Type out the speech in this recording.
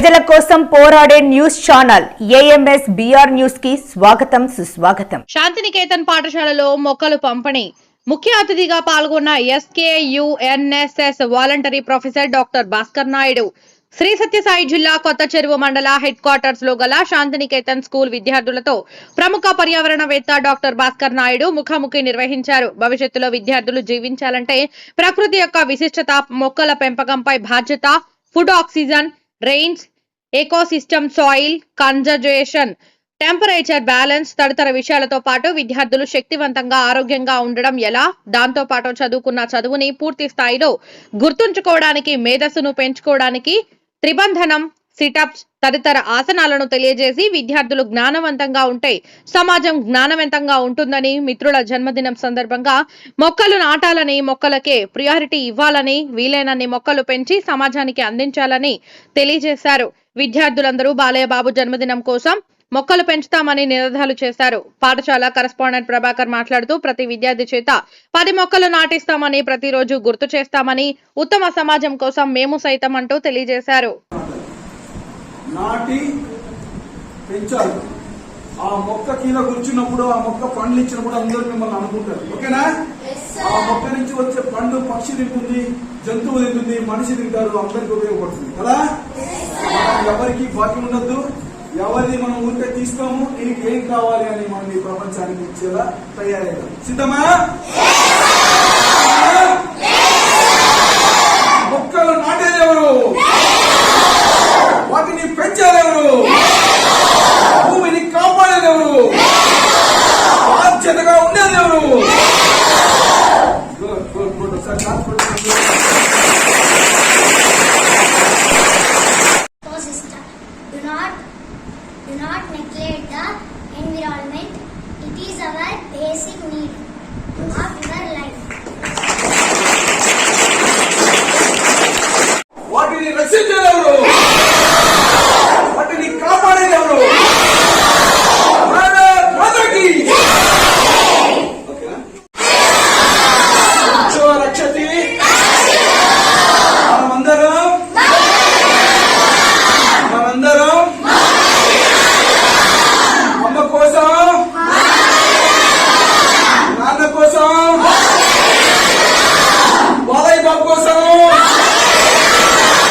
ప్రజల కోసం పోరాడే న్యూస్ ఛానల్ ఏఎంఎస్ బిఆర్ న్యూస్కి స్వాగతం సుస్వాగతం. శాంతినికేతన్ పాఠశాలలో మొక్కలు పంపిణీ. ముఖ్య అతిథిగా పాల్గొన్న SKU NSS voluntary professor doctor Bhaskar Naidu. Shri Sathya Sai జిల్లా కొత్త చెరువు మండల హెడ్ క్వార్టర్స్లో గల శాంతినికేతన్ స్కూల్ విద్యార్థులతో ప్రముఖ పర్యావరణవేత్త డాక్టర్ భాస్కర్ నాయుడు ముఖాముఖి నిర్వహించారు. భవిష్యత్తులో విద్యార్థులు జీవించాలంటే ప్రకృతి యొక్క విశిష్టత మొక్కల పెంపకంపై బాధ్యత food oxygen rains ecosystem soil conservation temperature balance తదితర విషయాలతో పాటు విద్యార్థులు శక్తివంతంగా ఆరోగ్యంగా ఉండడం ఎలా? దాంతో పాటు చదువుకున్న చదువుని పూర్తి స్థాయిలో గుర్తుంచుకోవడానికి మేధస్సును పెంచుకోవడానికి త్రిబంధనం సిటప్స్ తదితర ఆసనాలను తెలియజేసి విద్యార్థులు జ్ఞానవంతంగా ఉంటే సమాజం జ్ఞానవంతంగా ఉంటుందని మిత్రుల జన్మదినం సందర్భంగా మొక్కలు నాటాలని మొక్కలకే ప్రియారిటీ ఇవ్వాలని వీలైనన్ని మొక్కలు పెంచి సమాజానికి అందించాలని తెలియజేశారు. విద్యార్థులందరూ బాలయ్యబాబు జన్మదినం కోసం మొక్కలు పెంచుతామని నినాదాలు చేశారు. పాఠశాల కరస్పాండెంట్ ప్రభాకర్ మాట్లాడుతూ ప్రతి విద్యార్థి చేత పది మొక్కలు నాటిస్తామని ప్రతిరోజు గుర్తు చేస్తామని ఉత్తమ సమాజం కోసం మేము సైతం అంటూ తెలియజేశారు. నాటి పెంచాలి. ఆ మొక్క కింద కూర్చున్నప్పుడు ఆ మొక్క పండ్లు ఇచ్చినప్పుడు అందరూ మిమ్మల్ని అనుకుంటారు. ఓకేనా? ఆ మొక్క నుంచి వచ్చే పండు పక్షి తింటుంది జంతువు తింటుంది మనిషి తింటారు అందరికి ఉపయోగపడుతుంది. కదా? మనం ఎవరికి భాగ్యం ఉండద్దు. ఎవరిది మనం ఊరికే తీసుకోము దీనికి ఏం కావాలి అని మనం ఈ ప్రపంచానికి ఇచ్చేలా తయారయ్యారు సిద్ధమా? Do not neglect the environment. It is our basic.